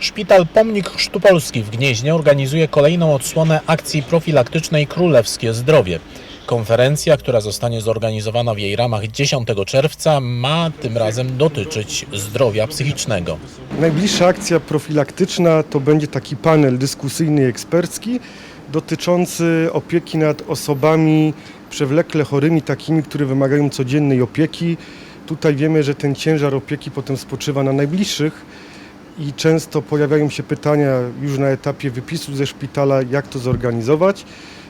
Szpital Pomnik Chrztu Polski w Gnieźnie organizuje kolejną odsłonę akcji profilaktycznej Królewskie Zdrowie. Konferencja, która zostanie zorganizowana w jej ramach 10 czerwca, ma tym razem dotyczyć zdrowia psychicznego. Najbliższa akcja profilaktyczna to będzie taki panel dyskusyjny i ekspercki dotyczący opieki nad osobami przewlekle chorymi, takimi, które wymagają codziennej opieki. Tutaj wiemy, że ten ciężar opieki potem spoczywa na najbliższych i często pojawiają się pytania już na etapie wypisu ze szpitala, jak to zorganizować.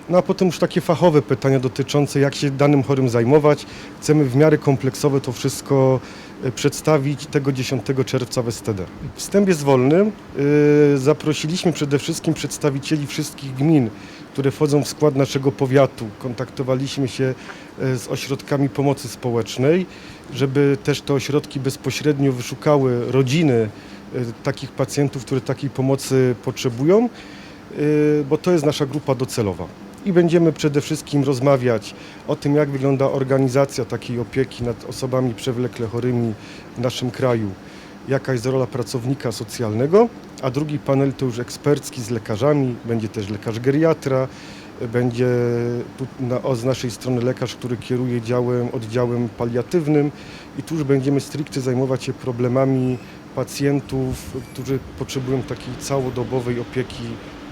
No a potem już takie fachowe pytania dotyczące jak się danym chorym zajmować. Chcemy w miarę kompleksowo to wszystko e, przedstawić tego 10 czerwca w STD. Wstęp jest wolny. Yy, Zaprosiliśmy przede wszystkim przedstawicieli wszystkich gmin, które wchodzą w skład naszego powiatu. Kontaktowaliśmy się e, z ośrodkami pomocy społecznej, żeby też te ośrodki bezpośrednio wyszukały rodziny e, takich pacjentów, które takiej pomocy potrzebują, e, bo to jest nasza grupa docelowa. I będziemy przede wszystkim rozmawiać o tym, jak wygląda organizacja takiej opieki nad osobami przewlekle chorymi w naszym kraju, jaka jest rola pracownika socjalnego, a drugi panel to już ekspercki z lekarzami, będzie też lekarz geriatra, będzie na, z naszej strony lekarz, który kieruje działem, oddziałem paliatywnym i tu już będziemy stricte zajmować się problemami pacjentów, którzy potrzebują takiej całodobowej opieki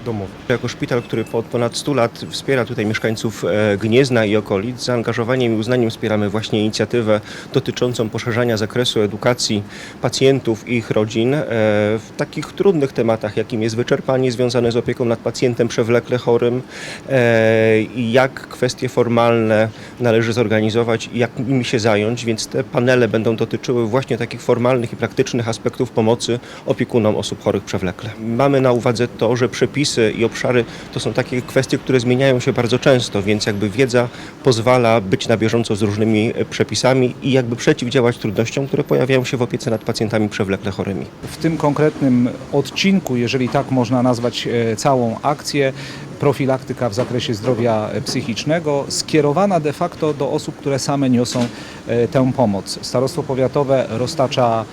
domowej. Jako szpital, który od ponad 100 lat wspiera tutaj mieszkańców e, Gniezna i okolic, z zaangażowaniem i uznaniem wspieramy właśnie inicjatywę dotyczącą poszerzania zakresu edukacji pacjentów i ich rodzin e, w takich trudnych tematach, jakim jest wyczerpanie związane z opieką nad pacjentem przewlekle chorym e, i jak kwestie formalne należy zorganizować i jak nimi się zająć, więc te panele będą dotyczyły właśnie takich formalnych i praktycznych aspektów pomocy opiekunom osób chorych przewlekle. Mamy na uwadze to, że przepisy i obszary to są takie kwestie, które zmieniają się bardzo często, więc jakby wiedza pozwala być na bieżąco z różnymi przepisami i jakby przeciwdziałać trudnościom, które pojawiają się w opiece nad pacjentami przewlekle chorymi. W tym konkretnym odcinku, jeżeli tak można nazwać e, całą akcję, profilaktyka w zakresie zdrowia e, psychicznego, skierowana de facto do osób, które same niosą e, tę pomoc. Starostwo Powiatowe roztacza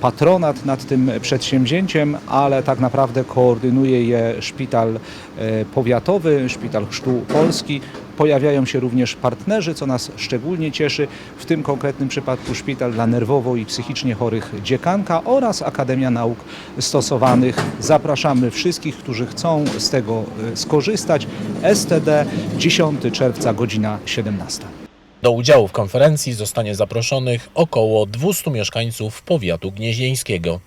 patronat nad tym przedsięwzięciem, ale tak naprawdę koordynuje je szpital e, powiatowy, szpital Chrztu Polski. Pojawiają się również partnerzy, co nas szczególnie cieszy, w tym konkretnym przypadku Szpital dla Nerwowo i Psychicznie Chorych Dziekanka oraz Akademia Nauk Stosowanych. Zapraszamy wszystkich, którzy chcą z tego e, skorzystać. STD 10 czerwca, godzina 17. Do udziału w konferencji zostanie zaproszonych około 200 mieszkańców powiatu gnieźnieńskiego.